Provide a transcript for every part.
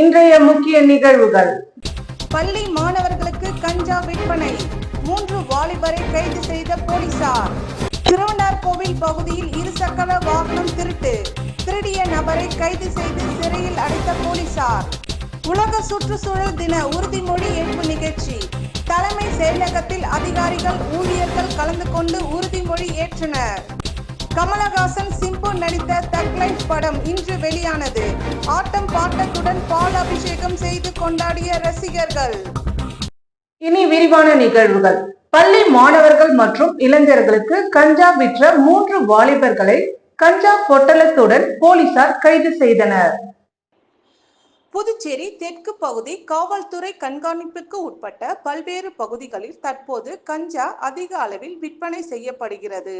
இன்றைய முக்கிய நிகழ்வுகள். பள்ளி மாணவர்களுக்கு கஞ்சா விற்பனை. மூன்று வாலிபரை கைது செய்த போலீசார். திருவண்ணார்கோவில் பகுதியில் இருசக்கர வாகனம் திருட்டு. திருடிய நபரை கைது செய்து சிறையில் அடைத்த போலீசார். உலக சுற்றுச்சூழல் தின உறுதிமொழி ஏற்பு நிகழ்ச்சி. தலைமை செயலகத்தில் அதிகாரிகள் ஊழியர்கள் கலந்து கொண்டு உறுதிமொழி ஏற்றனர். கமலஹாசன் சிம்பு நடித்த தக் லைஃப் படம் இன்று வெளியானது. ஆட்டம் பாட்டத்துடன் பால் அபிஷேகம் செய்து கொண்டாடிய ரசிகர்கள். இனி விரிவான நிகழ்வுகள். பள்ளி மாணவர்கள் மற்றும் இளைஞர்களுக்கு கஞ்சா விற்ற மூன்று வாலிபர்களை கஞ்சா பொட்டலத்துடன் போலீசார் கைது செய்தனர். புதுச்சேரி தெற்கு பகுதி காவல்துறை கண்காணிப்புக்கு உட்பட்ட பல்வேறு பகுதிகளில் தற்போது கஞ்சா அதிக அளவில் விற்பனை செய்யப்படுகிறது.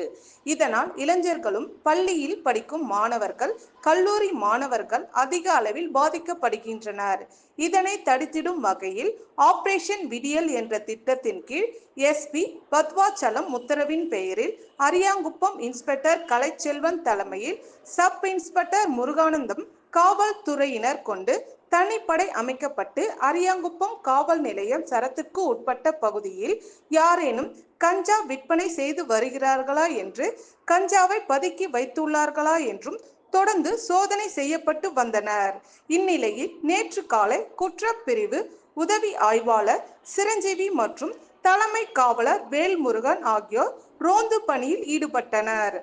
இதனால் இளைஞர்களும் பள்ளியில் படிக்கும் மாணவர்கள் கல்லூரி மாணவர்கள் அதிக அளவில் பாதிக்கப்படுகின்றனர். இதனை தடுத்திடும் வகையில் ஆபரேஷன் விடியல் என்ற திட்டத்தின் கீழ் எஸ்பி பத்வாச்சலம் உத்தரவின் பெயரில் அரியாங்குப்பம் இன்ஸ்பெக்டர் கலைச்செல்வன் தலைமையில் சப் இன்ஸ்பெக்டர் முருகானந்தம் காவல்துறையினர் கொண்டு தனிப்படை அமைக்கப்பட்டு அரியாங்குப்பம் காவல் நிலையம் சரத்துக்கு உட்பட்ட பகுதியில் யாரேனும் கஞ்சா விற்பனை செய்து வருகிறார்களா என்று கஞ்சாவை பதுக்கி வைத்துள்ளார்களா என்றும் தொடர்ந்து சோதனை செய்யப்பட்டு வந்தனர். இந்நிலையில் நேற்று காலை குற்றப்பிரிவு உதவி ஆய்வாளர் சிரஞ்சீவி மற்றும் தலைமை காவலர் வேல்முருகன் ஆகியோர் ரோந்து பணியில் ஈடுபட்டனர்.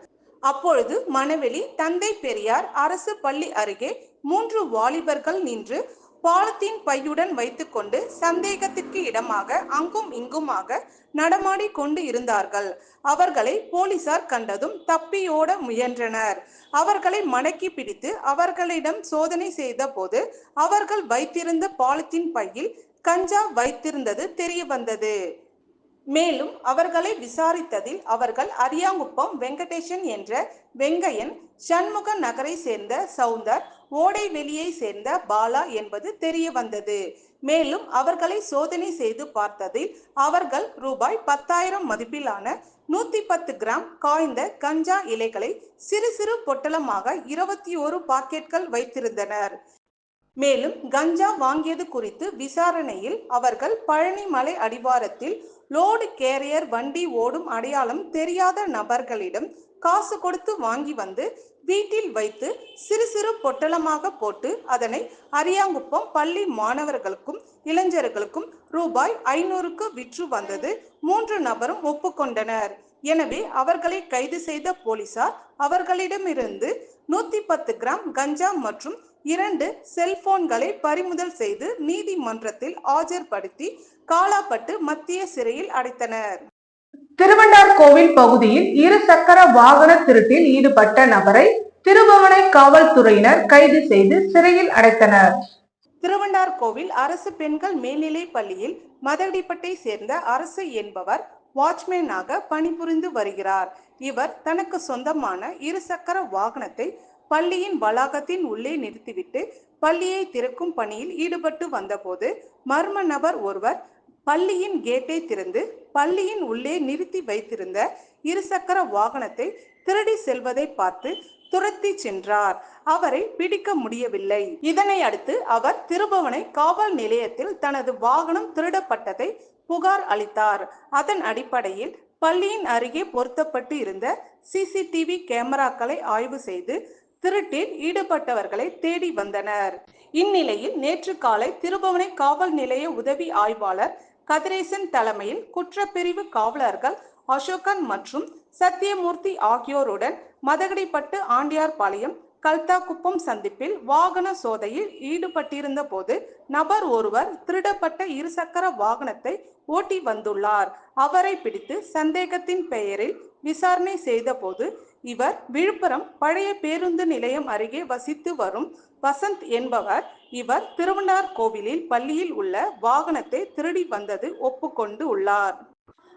அப்பொழுது மணவெளி தந்தை பெரியார் அரசு பள்ளி அருகே மூன்று வாலிபர்கள் நின்று பாலத்தின் பையுடன் வைத்துக்கொண்டு சந்தேகத்திற்கு இடமாக அங்கும் இங்குமாக நடமாடி கொண்டு இருந்தார்கள். அவர்களை போலீசார் கண்டதும் தப்பியோட முயன்றனர். அவர்களை மடக்கி பிடித்து அவர்களிடம் சோதனை செய்த போது அவர்கள் வைத்திருந்த பாலித்தீன் பையில் கஞ்சா வைத்திருந்தது தெரிய வந்தது மேலும் அவர்களை விசாரித்ததில் அவர்கள் அரியாங்குப்பம் வெங்கடேசன் என்ற வெங்கையன் சண்முக நகரை சேர்ந்த சவுந்தர் ஓடை வெளியை சேர்ந்த பாலா என்பது தெரிய வந்தது. மேலும் அவர்களை சோதனை செய்து பார்த்ததில் அவர்கள் ரூபாய் பத்தாயிரம் மதிப்பிலான நூத்தி பத்து கிராம் காய்ந்த கஞ்சா இலைகளை சிறு சிறு பொட்டலமாக இருபத்தி ஒரு பாக்கெட்கள் வைத்திருந்தனர். மேலும் கஞ்சா வாங்கியது குறித்து விசாரணையில் அவர்கள் பழனிமலை அடிவாரத்தில் லோடு கேரியர் வண்டி ஓடும் அடையாளம் தெரியாத நபர்களிடம் காசு கொடுத்து வாங்கி வந்து வீட்டில் வைத்து சிறு சிறு பொட்டலமாக போட்டு அதனை அரியாங்குப்பம் பள்ளி மாணவர்களுக்கும் இளைஞர்களுக்கும் ரூபாய் ஐநூறுக்கு விற்று வந்தது மூன்று நபரும் ஒப்புக்கொண்டனர். எனவே அவர்களை கைது செய்த போலீசார் அவர்களிடமிருந்து நூத்தி பத்து கிராம் கஞ்சா மற்றும் இரண்டு செல்போன்களை பறிமுதல் செய்து நீதிமன்றத்தில் ஆஜர்படுத்தி காலாப்பட்டு மத்திய சிறையில் அடைத்தனர். திருவண்டார்கோவில் பகுதியில் இரு சக்கர வாகன திருட்டில் ஈடுபட்ட நபரை திருபுவனை காவல்துறையினர் கைது செய்து சிறையில் அடைத்தனர். திருவண்டார்கோவில் அரசு பெண்கள் மேல்நிலைப் பள்ளியில் மதகடிப்பட்டை சேர்ந்த அரசு என்பவர் வாட்ச்மேனாக பணிபுரிந்து வருகிறார். இவர் தனக்கு சொந்தமான இருசக்கர வாகனத்தை பள்ளியின் வளாகத்தின் உள்ளே நிறுத்திவிட்டு பள்ளியை திறக்கும் பணியில் ஈடுபட்டு வந்தபோது மர்ம நபர் ஒருவர் பள்ளியின் கேட்டை திறந்து பள்ளியின் உள்ளே நிறுத்தி வைத்திருந்த இருசக்கர வாகனத்தை திருடி செல்வதை பார்த்து துரத்தி சென்றார். அவரை பிடிக்க முடியவில்லை. இதனை அடுத்து அவர் திருபவனை காவல் நிலையத்தில் தனது வாகனம் திருடப்பட்டதை புகார் அளித்தார். அதன் அடிப்படையில் பள்ளியின் அருகே பொருத்தப்பட்டு இருந்த சிசிடிவி கேமராக்களை ஆய்வு செய்து திருட்டில் ஈடுபட்டவர்களை தேடி வந்தனர். இந்நிலையில் நேற்று காலை திருபவனை காவல் நிலைய உதவி ஆய்வாளர் கதிரேசன் தலைமையில் குற்றப்பிரிவு காவலர்கள் அசோகன் மற்றும் சத்தியமூர்த்தி ஆகியோருடன் மதகடிப்பட்டு ஆண்டியார்பாளையம் கல்தாக்குப்பம் சந்திப்பில் வாகன சோதையில் ஈடுபட்டிருந்த போது நபர் ஒருவர் திருடப்பட்ட இருசக்கர வாகனத்தை ஓட்டி வந்துள்ளார். அவரை பிடித்து சந்தேகத்தின் பெயரில் விசாரணை செய்தபோது இவர் விழுப்புரம் பழைய பேருந்து நிலையம் அருகே வசித்து வரும் வசந்த் என்பவர். இவர் திருவண்ணார் கோவிலில் பள்ளியில் உள்ள வாகனத்தை திருடி வந்தது ஒப்புக்கொண்டு உள்ளார்.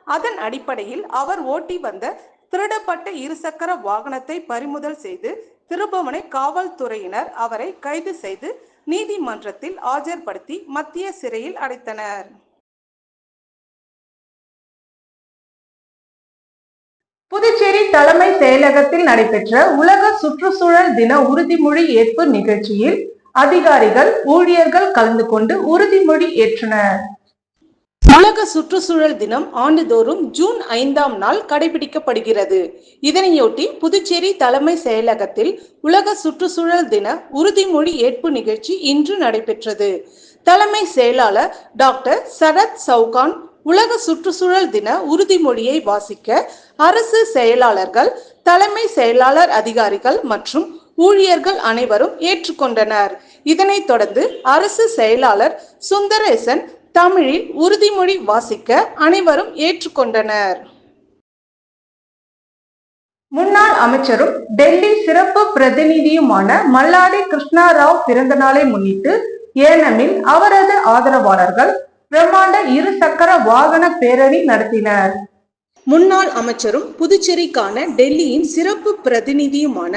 அதன் அடிப்படையில் அவர் ஓட்டி வந்த திருடப்பட்ட இருசக்கர வாகனத்தை பறிமுதல் செய்து திருபுவனை காவல்துறையினர் அவரை கைது செய்து நீதிமன்றத்தில் ஆஜர்படுத்தி மத்திய சிறையில் அடைத்தனர். புதுச்சேரி தலைமை செயலகத்தில் நடைபெற்ற உலக சுற்றுச்சூழல் தின உறுதிமொழி ஏற்பு நிகழ்ச்சியில் அதிகாரிகள் ஊழியர்கள் கலந்து கொண்டு உறுதிமொழி ஏற்றனர். உலக சுற்றுச்சூழல் தினம் ஆண்டுதோறும் ஜூன் ஐந்தாம் நாள் கடைபிடிக்கப்படுகிறது. இதனையொட்டி புதுச்சேரி தலைமை செயலகத்தில் உலக சுற்றுச்சூழல் தின உறுதிமொழி ஏற்பு நிகழ்ச்சி இன்று நடைபெற்றது. தலைமை செயலாளர் டாக்டர் சரத் சவுகான் உலக சுற்றுச்சூழல் தின உறுதிமொழியை வாசிக்க அரசு செயலாளர்கள் தலைமை செயலாளர் அதிகாரிகள் மற்றும் ஊழியர்கள் அனைவரும் ஏற்றுக்கொண்டனர். இதனைத் தொடர்ந்து அரசு செயலாளர் சுந்தரேசன் தமிழில் உறுதிமொழி வாசிக்க அனைவரும் ஏற்றுக்கொண்டனர். முன்னாள் அமைச்சரும் டெல்லி சிறப்பு பிரதிநிதியுமான மல்லாடி கிருஷ்ணா ராவ் பிறந்த நாளை முன்னிட்டு ஏனமில் அவரது ஆதரவாளர்கள் பிரம்மாண்ட இரு சக்கர வாகன பேரணி நடத்தினர். முன்னாள் அமைச்சரும் புதுச்சேரிக்கான டெல்லியின் சிறப்பு பிரதிநிதியுமான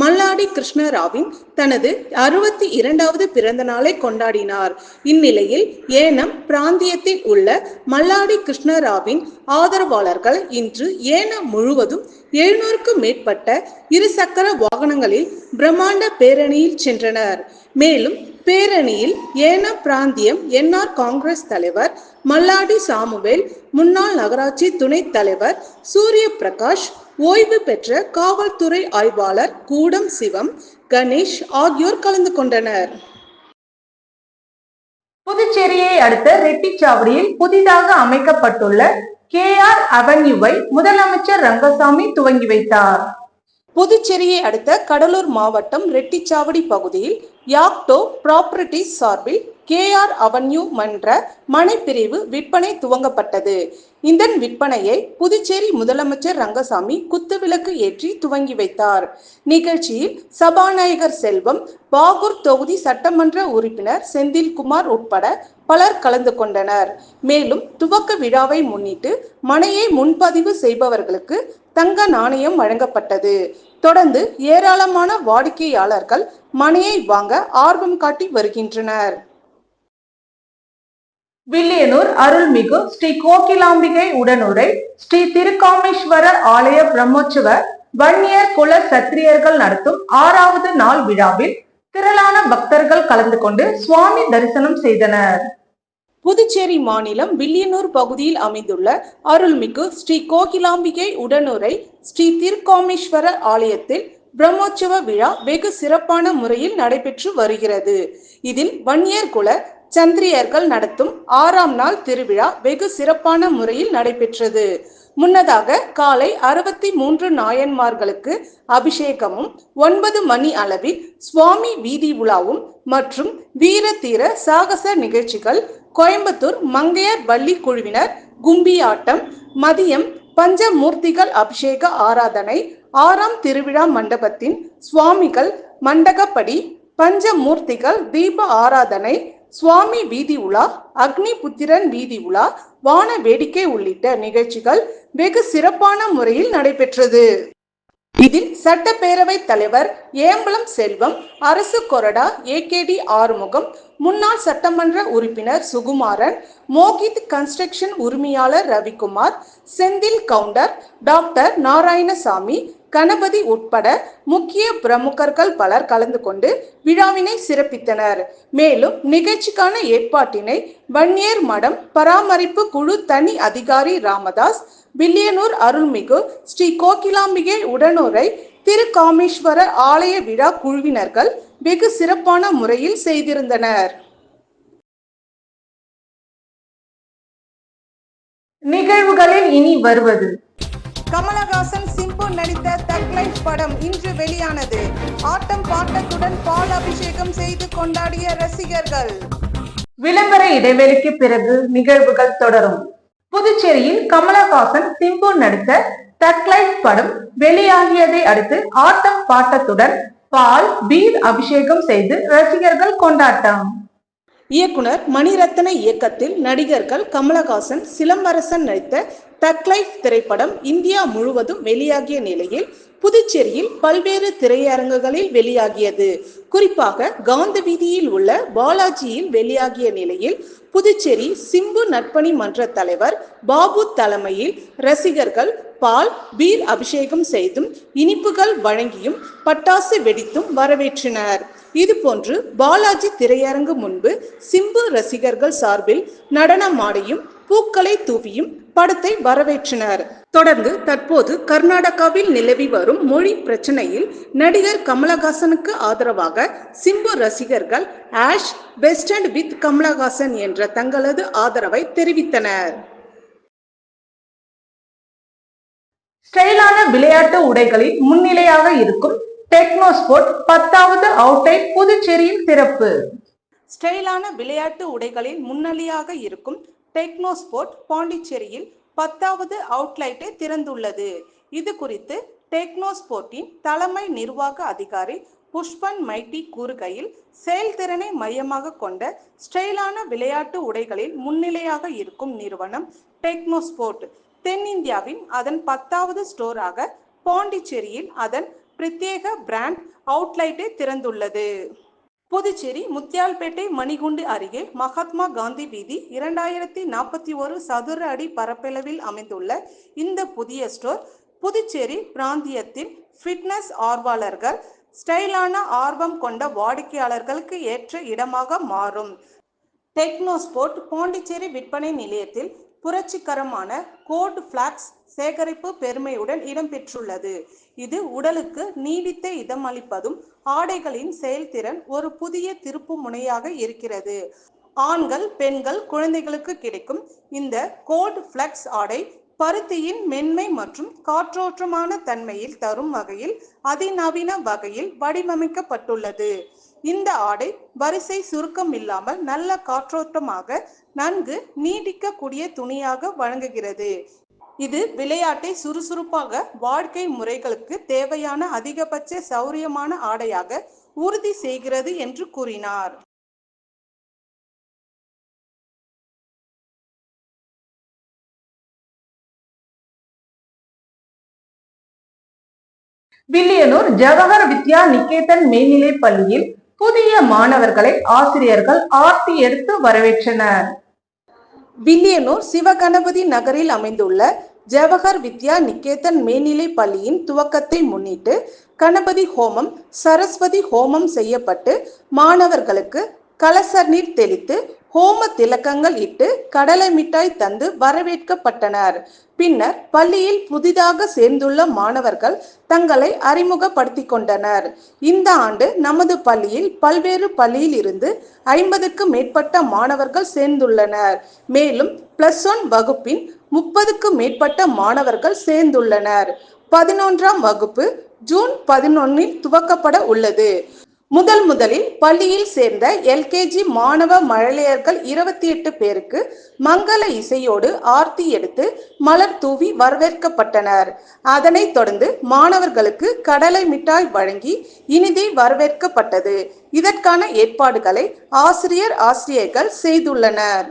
மல்லாடி கிருஷ்ணராவின் தனது அறுபத்தி இரண்டாவது பிறந்த நாளை கொண்டாடினார். இந்நிலையில் ஏனம் பிராந்தியத்தில் உள்ள மல்லாடி கிருஷ்ணராவின் ஆதரவாளர்கள் இன்று ஏனம் முழுவதும் எழுநூறுக்கும் மேற்பட்ட இருசக்கர வாகனங்களில் பிரம்மாண்ட பேரணியில் சென்றனர். மேலும் பேரணியில் ஏனம் பிராந்தியம் என்ஆர் காங்கிரஸ் தலைவர் மல்லாடி சாமுவேல் முன்னாள் நகராட்சி துணைத் தலைவர் சூரிய பிரகாஷ் ஓய்வு பெற்ற காவல்துறை ஆய்வாளர் கூடம் சிவம் கணேஷ் ஆகியோர் கலந்து கொண்டனர். புதுச்சேரியை அடுத்த ரெட்டிச்சாவடியில் புதிதாக அமைக்கப்பட்டுள்ள கே ஆர் அவென்யூவை முதலமைச்சர் ரங்கசாமி துவங்கி வைத்தார். புதுச்சேரியை அடுத்த கடலூர் மாவட்டம் ரெட்டிச்சாவடி பகுதியில் யாக்டோ ப்ராப்பர்ட்டிஸ் சார்பில் கேஆர் அவென்யூ மன்ற மனைப்பிரிவு விற்பனை துவங்கப்பட்டது. இந்த விற்பனையை புதுச்சேரி முதலமைச்சர் ரங்கசாமி குத்துவிளக்கு ஏற்றி துவங்கி வைத்தார். நிகழ்ச்சியில் சபாநாயகர் செல்வம் பாகூர் தொகுதி சட்டமன்ற உறுப்பினர் செந்தில்குமார் உட்பட பலர் கலந்து கொண்டனர். மேலும் துவக்க விழாவை முன்னிட்டு மனையை முன்பதிவு செய்பவர்களுக்கு தங்க நாணயம் வழங்கப்பட்டது. தொடர்ந்து ஏராளமான வாடிக்கையாளர்கள் மணியை வாங்க ஆர்வம் காட்டி வருகின்றனர். வில்லியனூர் அருள்மிகு ஸ்ரீ கோகிலாம்பிகை உடனுரை ஸ்ரீ திருக்காமேஸ்வரர் ஆலய பிரம்மோற்சவ வன்னியர் குல சத்திரியர்கள் நடத்தும் ஆறாவது நாள் விழாவில் திரளான பக்தர்கள் கலந்து கொண்டு சுவாமி தரிசனம் செய்தனர். புதுச்சேரி மாநிலம் வில்லியனூர் பகுதியில் அமைந்துள்ள அருள்மிகு ஸ்ரீ கோகிலாம்பிகை உடனுரை ஸ்ரீ திருக்காமேஸ்வர ஆலயத்தில் பிரம்மோற்சவ விழா வெகு சிறப்பான முறையில் நடைபெற்று வருகிறது. இதில் வன்னியர் குல சந்திரியர்கள் நடத்தும் ஆறாம் நாள் திருவிழா வெகு சிறப்பான முறையில் நடைபெற்றது. முன்னதாக காலை அறுபத்தி மூன்று நாயன்மார்களுக்கு அபிஷேகமும் ஒன்பது மணி அளவில் சுவாமி வீதி உலாவும் மற்றும் வீர தீர சாகச நிகழ்ச்சிகள் கோயம்புத்தூர் மங்கையர் வள்ளி குழுவினர் கும்பியாட்டம் மதியம் பஞ்சமூர்த்திகள் அபிஷேக ஆராதனை ஆறாம் திருவிழா மண்டபத்தின் சுவாமிகள் மண்டகப்படி பஞ்சமூர்த்திகள் தீப ஆராதனை சுவாமி வீதி உலா அக்னி புத்திரன் வீதி உலா வான வேடிக்கை உள்ளிட்ட நிகழ்ச்சிகள் வெகு சிறப்பான முறையில் நடைபெற்றது. இதில் சட்டப்பேரவை தலைவர் ஏம்பலம் செல்வம் அரசு கொறடா ஏகேடி ஆறுமுகம் முன்னாள் சட்டமன்ற உறுப்பினர் சுகுமாரன் மோகித் கன்ஸ்ட்ரக்ஷன் உரிமையாளர் ரவிக்குமார் செந்தில் கவுண்டர் டாக்டர் நாராயணசாமி கணபதி உட்பட முக்கிய பிரமுகர்கள் பலர் கலந்து கொண்டு விழாவினை சிறப்பித்தனர். மேலும் நிகழ்ச்சிக்கான ஏற்பாட்டினை வன்னியர் மடம் பராமரிப்பு குழு தனி அதிகாரி ராமதாஸ் வில்லியனூர் அருள்மிகு ஸ்ரீ கோகிலாம்பிகை உடனுரை திருக்காமேஸ்வரர் ஆலய விழா குழுவினர்கள் வெகு சிறப்பான முறையில் செய்திருந்தனர். நிகழ்வுகளில் இனி வருவது. கமலஹாசன் சிம்பு நடித்த தக் லைஃப் படம் இன்று வெளியானது. ஆட்டம் பாட்டத்துடன் பால் அபிஷேகம் செய்து கொண்டாடிய ரசிகர்கள். விளம்பர இடைவெளிக்கு பிறகு நிகழ்வுகள் தொடரும். புதுச்சேரியில் கமலஹாசன் சிம்பு நடித்த தக்லைஃப் படம் வெளியாகியதை அடுத்து ஆட்டம் பாட்டத்துடன் பால் பீர் அபிஷேகம் செய்து ரசிகர்கள் கொண்டாட்டம். இயக்குனர் மணிரத்ன இயக்கத்தில் நடிகர்கள் கமலஹாசன் சிலம்பரசன் நடித்த தக்லைஃப் திரைப்படம் இந்தியா முழுவதும் வெளியாகிய நிலையில் புதுச்சேரியில் பல்வேறு திரையரங்குகளில் வெளியாகியது. குறிப்பாக காந்த வீதியில் உள்ள பாலாஜியில் வெளியாகிய நிலையில் புதுச்சேரி சிம்பு நற்பணி மன்ற தலைவர் பாபு தலைமையில் ரசிகர்கள் பால் பீர் அபிஷேகம் செய்தும் இனிப்புகள் வழங்கியும் பட்டாசு வெடித்தும் வரவேற்றனர். இதுபோன்று பாலாஜி திரையரங்கு முன்பு சிம்பு ரசிகர்கள் சார்பில் நடனமாடியும் பூக்களை தூவியும் படத்தை வரவேற்றனர். தொடர்ந்து தற்போது கர்நாடகாவில் நிலவி வரும் மொழி பிரச்சனையில் நடிகர் கமலஹாசனுக்கு ஆதரவாக சிம்பு ரசிகர்கள் ஆஷ் பெஸ்ட் அண்ட் வித் கமலஹாசன் என்ற தங்களது ஆதரவை தெரிவித்தனர். ஸ்டைலான விளையாட்டு உடைகளில் முன்னிலையாக இருக்கும் டெக்னோ ஸ்போர்ட் பத்தாவது அவுட்டை புதுச்சேரியில் திறப்பு. ஸ்டைலான விளையாட்டு உடைகளில் முன்னணியாக இருக்கும் டெக்னோஸ்போர்ட் பாண்டிச்சேரியில் பத்தாவது அவுட்லைட்டை திறந்துள்ளது. இது குறித்து டெக்னோஸ்போர்ட்டின் தலைமை நிர்வாக அதிகாரி புஷ்பன் மைட்டி கூறுகையில் செயல்திறனை மையமாக கொண்ட ஸ்டைலான விளையாட்டு உடைகளில் முன்னிலையாக இருக்கும் நிறுவனம் டெக்னோஸ்போர்ட். தென்னிந்தியாவின் அதன் பத்தாவது ஸ்டோராக பாண்டிச்சேரியில் அதன் பிரத்யேக பிராண்ட் அவுட்லைட்டை திறந்துள்ளது. புதுச்சேரி முத்தியால்பேட்டை மணிகுண்டு அருகே மகாத்மா காந்தி வீதி இரண்டாயிரத்தி நாற்பத்தி ஒரு சதுர அடி பரப்பளவில் அமைந்துள்ள இந்த புதிய ஸ்டோர் புதுச்சேரி பிராந்தியத்தின் ஃபிட்னஸ் ஆர்வலர்கள் ஸ்டைலான ஆர்வம் கொண்ட வாடிக்கையாளர்களுக்கு ஏற்ற இடமாக மாறும். டெக்னோஸ்போர்ட் பாண்டிச்சேரி விற்பனை நிலையத்தில் புரட்சிகரமான கோட் ஃபிளாக்ஸ் சேகரிப்பு பெருமையுடன் இடம்பெற்றுள்ளது. இது உடலுக்கு நீடித்த இதமளிப்பதும் ஆடைகளின் செயல்திறன் ஒரு புதிய திருப்பு முனையாக இருக்கிறது. ஆண்கள் பெண்கள் குழந்தைகளுக்கு கிடைக்கும் இந்த கோட் ஃபிளக்ஸ் ஆடை பருத்தியின் மென்மை மற்றும் காற்றோட்டமான தன்மையில் தரும் வகையில் அதிநவீன வகையில் வடிவமைக்கப்பட்டுள்ளது. இந்த ஆடை வரிசை சுருக்கம் இல்லாமல் நல்ல காற்றோட்டமாக நன்கு நீடிக்கக்கூடிய துணியாக வழங்குகிறது. இது விளையாட்டை சுறுசுறுப்பாக வாழ்க்கை முறைகளுக்கு தேவையான அதிகபட்ச சௌரியமான ஆடையாக உறுதி செய்கிறது என்று கூறினார். வில்லியனூர் ஜவஹர் வித்யா நிகேதன் மேல்நிலைப் பள்ளியில் புதிய மாணவர்களை ஆசிரியர்கள் ஆர்த்தி எடுத்து வரவேற்றனர். வில்லியனூர் சிவகணபதி நகரில் அமைந்துள்ள ஜவஹர் வித்யா நிகேதன் மேல்நிலை பள்ளியின் துவக்கத்தை முன்னிட்டு கணபதி ஹோமம் சரஸ்வதி ஹோமம் செய்யப்பட்டு மாணவர்களுக்கு கலசர் நீர் தெளித்து ஹோம திலக்கங்கள் இட்டு கடலை மிட்டாய் தந்து வரவேற்கப்பட்டனர். பின்னர் பள்ளியில் புதிதாக சேர்ந்துள்ள மாணவர்கள் தங்களை அறிமுகப்படுத்திக் கொண்டனர். இந்த ஆண்டு நமது பள்ளியில் பல்வேறு பள்ளியில் இருந்து ஐம்பதுக்கு மேற்பட்ட மாணவர்கள் சேர்ந்துள்ளனர். மேலும் பிளஸ் ஒன் வகுப்பின் முப்பதுக்கு மேற்பட்ட மாணவர்கள் சேர்ந்துள்ளனர். பதினொன்றாம் வகுப்பு ஜூன் பதினொன்னில் துவக்கப்பட உள்ளது. முதல் முதலில் பள்ளியில் சேர்ந்த எல்கேஜி மாணவ மழலையர்கள் இருபத்தி எட்டு பேருக்கு மங்கள இசையோடு ஆர்த்தி எடுத்து மலர் தூவி வரவேற்கப்பட்டனர். அதனைத் தொடர்ந்து மாணவர்களுக்கு கடலை மிட்டாய் வழங்கி இனிதே வரவேற்கப்பட்டது. இதற்கான ஏற்பாடுகளை ஆசிரியர் ஆசிரியர்கள் செய்துள்ளனர்.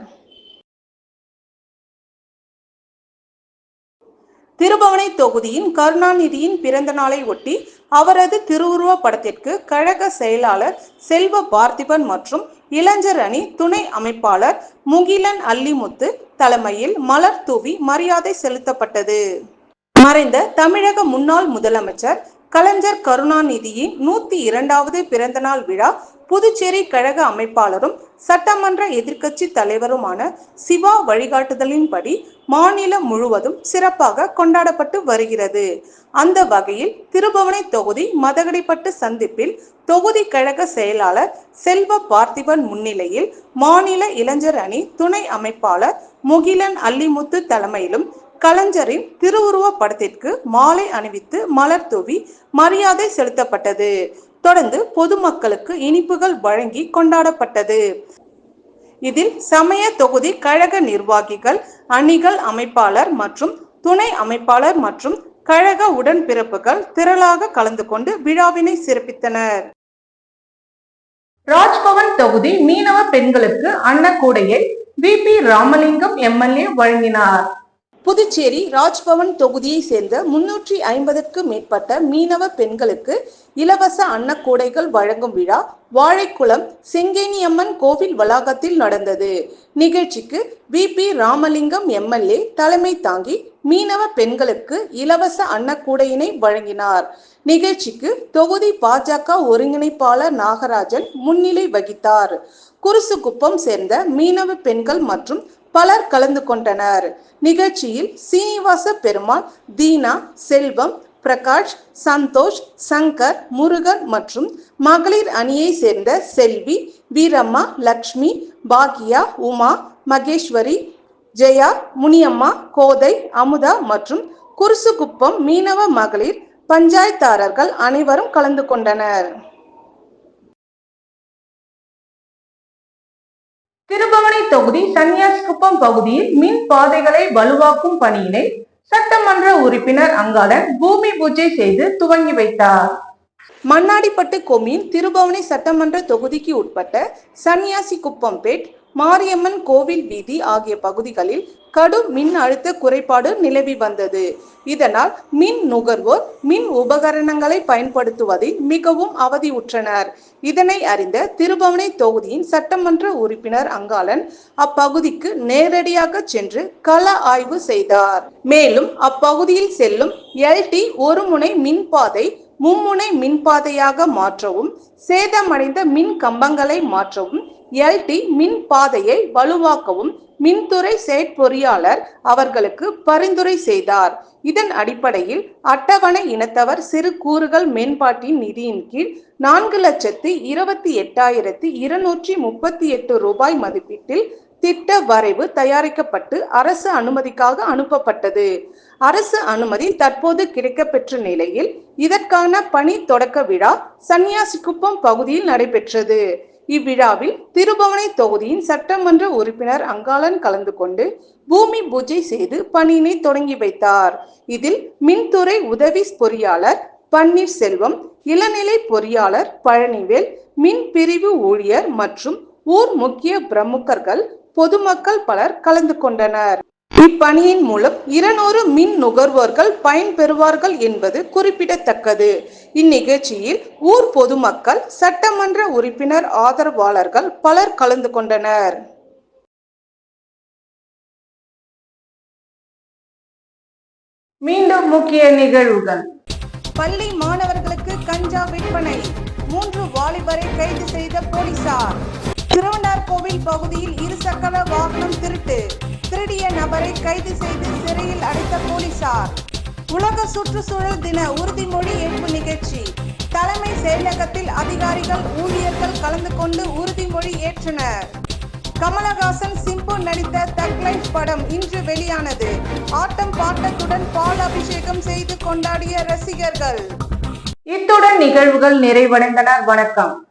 திருபவனை தொகுதியின் கருணாநிதியின் பிறந்த நாளை ஒட்டி அவரது திருவுருவ படத்திற்கு கழக செயலாளர் செல்வ பார்த்திபன் மற்றும் இளைஞர் அணி துணை அமைப்பாளர் முகிலன் அல்லிமுத்து தலைமையில் மலர் தூவி மரியாதை செலுத்தப்பட்டது. மறைந்த தமிழக முன்னாள் முதலமைச்சர் கலைஞர் கருணாநிதியின் நூத்தி இரண்டாவது பிறந்தநாள் விழா புதுச்சேரி கழக அமைப்பாளரும் சட்டமன்ற எதிர்க்கட்சி தலைவருமான சிவா வழிகாட்டுதலின்படி மாநிலம் முழுவதும் சிறப்பாக கொண்டாடப்பட்டு வருகிறது. அந்த வகையில் திருபுவனை தொகுதி மதகடிப்பட்டு சந்திப்பில் தொகுதி கழக செயலாளர் செல்வ பார்த்திபன் முன்னிலையில் மாநில இளைஞர் அணி துணை அமைப்பாளர் முகிலன் அல்லிமுத்து தலைமையிலும் கலைஞரின் திருவுருவ படத்திற்கு மாலை அணிவித்து மலர் தூவி மரியாதை செலுத்தப்பட்டது. தொடர்ந்து பொதுமக்களுக்கு இனிப்புகள் வழங்கி கொண்டாடப்பட்டது. இதில் சமய தொகுதி கழக நிர்வாகிகள் அணிகள் அமைப்பாளர் மற்றும் துணை அமைப்பாளர் மற்றும் கழக உடன்பிறப்புகள் திரளாக கலந்து கொண்டு விழாவினை சிறப்பித்தனர். ராஜ்பவன் தொகுதி மீனவ பெண்களுக்கு அன்னக்கூடையை வி. பி. ராமலிங்கம் எம்எல்ஏ வழங்கினார். புதுச்சேரி ராஜ்பவன் தொகுதியை சேர்ந்த முன்னூற்றி ஐம்பதுக்கும் மேற்பட்ட மீனவ பெண்களுக்கு இலவச அன்னக்கூடைகள் வழங்கும் விழா வாழைக்குளம் செங்கேனியம்மன் கோவில் வளாகத்தில் நடந்தது. நிகழ்ச்சிக்கு வி. பி. ராமலிங்கம் எம்எல்ஏ தலைமை தாங்கி மீனவ பெண்களுக்கு இலவச அன்னக்கூடையினை வழங்கினார். நிகழ்ச்சிக்கு தொகுதி பாஜக ஒருங்கிணைப்பாளர் நாகராஜன் முன்னிலை வகித்தார். குருசுகுப்பம் சேர்ந்த மீனவ பெண்கள் மற்றும் பலர் கலந்து கொண்டனர். நிகழ்ச்சியில் சீனிவாச பெருமாள் தீனா செல்வம் பிரகாஷ் சந்தோஷ் சங்கர் முருகன் மற்றும் மகளிர் அணியை சேர்ந்த செல்வி வீரம்மா லக்ஷ்மி பாக்யா உமா மகேஸ்வரி ஜெயா முனியம்மா கோதை அமுதா மற்றும் குருசுகுப்பம் மீனவ மகளிர் பஞ்சாயத்தாரர்கள் அனைவரும் கலந்து கொண்டனர். திருபவனை தொகுதி சன்னியாசிக்குப்பம் பகுதியில் மின் பாதைகளை வலுவாக்கும் பணியினை சட்டமன்ற உறுப்பினர் அங்காளன் பூமி பூஜை செய்து துவங்கி வைத்தார். மண்ணாடிப்பட்டு கொம்யூன் திருபவனி சட்டமன்ற தொகுதிக்கு உட்பட்ட சன்னியாசி குப்பம்பேட் மாரியம்மன் கோவில் வீதி ஆகிய பகுதிகளில் கடும் மின் அழுத்த குறைபாடு நிலவி வந்தது. இதனால் மின் நுகர்வோர் மின் உபகரணங்களை பயன்படுத்துவதில் மிகவும் அவதியுற்றனர். இதனை அறிந்த திருபவனை தொகுதியின் சட்டமன்ற உறுப்பினர் அங்காளன் அப்பகுதிக்கு நேரடியாக சென்று கள ஆய்வு செய்தார். மேலும் அப்பகுதியில் செல்லும் எல்டி ஒரு முனை மின்பாதை மும்முனை மின்பாதையாக மாற்றவும் சேதமடைந்த மின் கம்பங்களை மாற்றவும் எல்டி மின் பாதையை வலுவாக்கவும் மின்துறை செயற்பொறியாளர் அவர்களுக்கு பரிந்துரை செய்தார். இதன் அடிப்படையில் அட்டவணை இனத்தவர் சிறு கூறுகள் மேம்பாட்டின் நிதியின் கீழ் நான்கு லட்சத்து இருபத்தி எட்டாயிரத்தி இருநூற்றி முப்பத்தி எட்டு ரூபாய் மதிப்பீட்டில் திட்ட வரைவு தயாரிக்கப்பட்டு அரசு அனுமதிக்காக அனுப்பப்பட்டது. அரசு அனுமதி தற்போது கிடைக்கப்பெற்ற நிலையில் இதற்கான பணி தொடக்க விழா சன்னியாசிக்குப்பம் பகுதியில் நடைபெற்றது. இவ்விழாவில் திருபவனை தொகுதியின் சட்டமன்ற உறுப்பினர் அங்காளன் கலந்து கொண்டு பூமி பூஜை செய்து பணியினை தொடங்கி வைத்தார். இதில் மின்துறை உதவி பொறியாளர் பன்னீர்செல்வம் இளநிலை பொறியாளர் பழனிவேல் மின் பிரிவு ஊழியர் மற்றும் ஊர் முக்கிய பிரமுகர்கள் பொதுமக்கள் பலர் கலந்து கொண்டனர். இப்பணியின் மூலம் இருநூறு மின் நுகர்வோர்கள் பயன்பெறுவார்கள் என்பது குறிப்பிடத்தக்கது. இந்நிகழ்ச்சியில் ஊர் பொதுமக்கள் சட்டமன்ற உறுப்பினர் ஆதரவாளர்கள் பலர் கலந்து கொண்டனர். மீண்டும் முக்கிய நிகழ்வுகள். பள்ளி மாணவர்களுக்கு கஞ்சா விற்பனை மூன்று வாலிபரை கைது செய்த போலீசார். திருவண்ணார்கோவில் பகுதியில் இருசக்கர வாகனம் திருட்டு. திருடிய நபரை கைது செய்து சிறையில் அடைத்த போலீசார். உலக சுற்றுச்சூழல் தின உறுதிமொழி ஏற்பு நிகழ்ச்சி. தலைமை செயலகத்தில் அதிகாரிகள் ஊழியர்கள் கலந்து கொண்டு உறுதிமொழி ஏற்றனர். கமலஹாசன் சிம்பு நடித்த தக் லைஃப் படம் இன்று வெளியானது. ஆட்டம் பாட்டத்துடன் பால் அபிஷேகம் செய்து கொண்டாடிய ரசிகர்கள். இத்துடன் நிகழ்வுகள் நிறைவடைந்தனர் வணக்கம்.